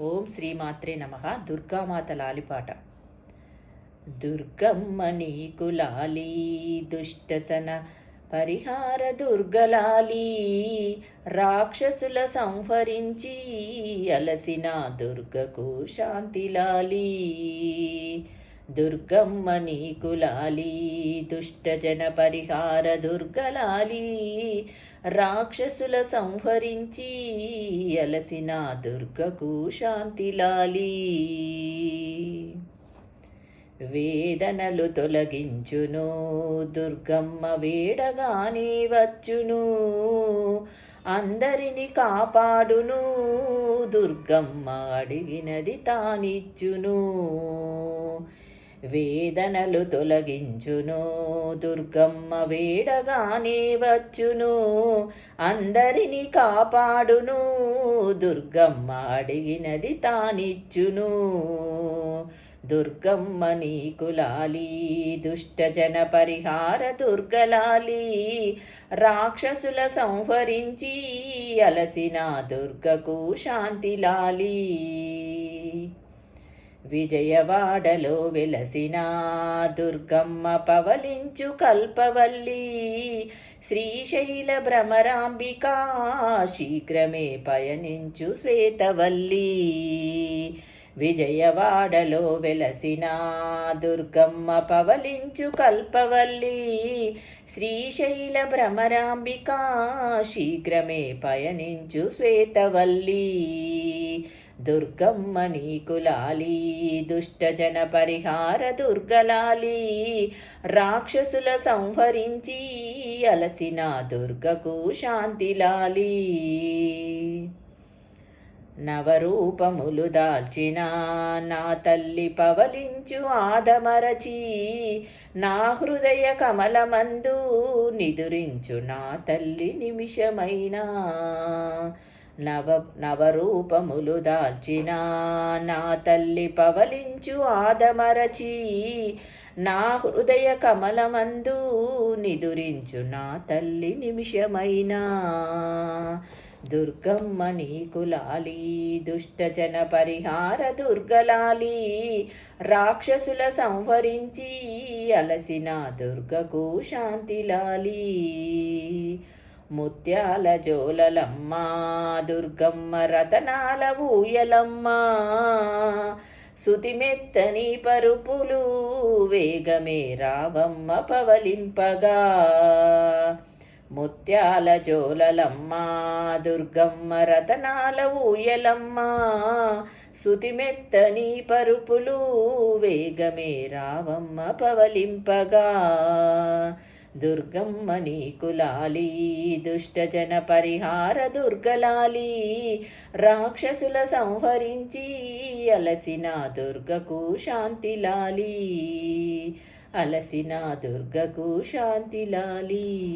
ఓం శ్రీమాత్రే నమ. దుర్గామాత లాలిపాట. దుర్గమ్మ నీకు లాలి దుష్టసన పరిహార దుర్గలాలి రాక్షసుల సంహరించి అలసిన దుర్గకు శాంతి లాలి. దుర్గమ్మ నీకు లాలి దుష్టజన పరిహార దుర్గలాలి రాక్షసుల సంహరించి అలసిన దుర్గకు శాంతిలాలి వేదనలు తొలగించును దుర్గమ్మ వేడగానే వచ్చును. అందరిని కాపాడును దుర్గమ్మ అడిగినది తానిచ్చును. వేదనలు తొలగించును దుర్గమ్మ వేడగానే వచ్చును అందరిని కాపాడును దుర్గమ్మ అడిగినది తానిచ్చును. దుర్గమ్మ నీకులాలి దుష్టజన పరిహార దుర్గలాలి రాక్షసుల సంహరించి అలసిన దుర్గకు శాంతి లాలి. విజయవాడలో వెలసిన దుర్గమ్మ పవలించు కల్పవల్లి. శ్రీశైల భ్రమరాంబిక శీఘ్రమే పయనించు శ్వేతవల్లి. విజయవాడలో వెలసిన దుర్గమ్మ పవలించు కల్పవల్లి. శ్రీశైల భ్రమరాంబిక శీఘ్రమే పయనించు శ్వేతవల్లి. దుర్గమ్మ నీకు లాలి దుష్టజన పరిహార దుర్గలాలి రాక్షసుల సంహరించి అలసిన దుర్గకు శాంతి లాలి. నవరూపములు దాల్చిన నా తల్లి పవలించు ఆదమరచి నా హృదయ కమలమందు నిదురించు నా తల్లి నిమిషమైనా. నవ నవరూపములు దాల్చిన నా తల్లి పవలించు ఆదమరచి నా హృదయ కమలమందు నిదురించు నా తల్లి నిమిషమైనా. దుర్గమ్మ నీకులాలి దుష్టజన పరిహార దుర్గలాలి రాక్షసుల సంహరించి అలసిన దుర్గకు శాంతిలాలీ ముత్యాల జోలలమ్మ దుర్గమ్మ రతనాల ఊయలమ్మ. సుతిమెత్తని పరుపులు వేగమే రావమ్మ పవలింపగా. ముత్యాల జోలలమ్మ దుర్గమ్మ రతనాల ఊయలమ్మ. సుతిమెత్తని పరుపులు వేగమే రావమ్మ పవలింపగా. దుర్గమ్మ నీకు దుష్టజన పరిహార దుర్గలాలి రాక్షసుల సంహరించి అలసిన దుర్గకు శాంతి లాలి అలసిన దుర్గకు శాంతి లాలి.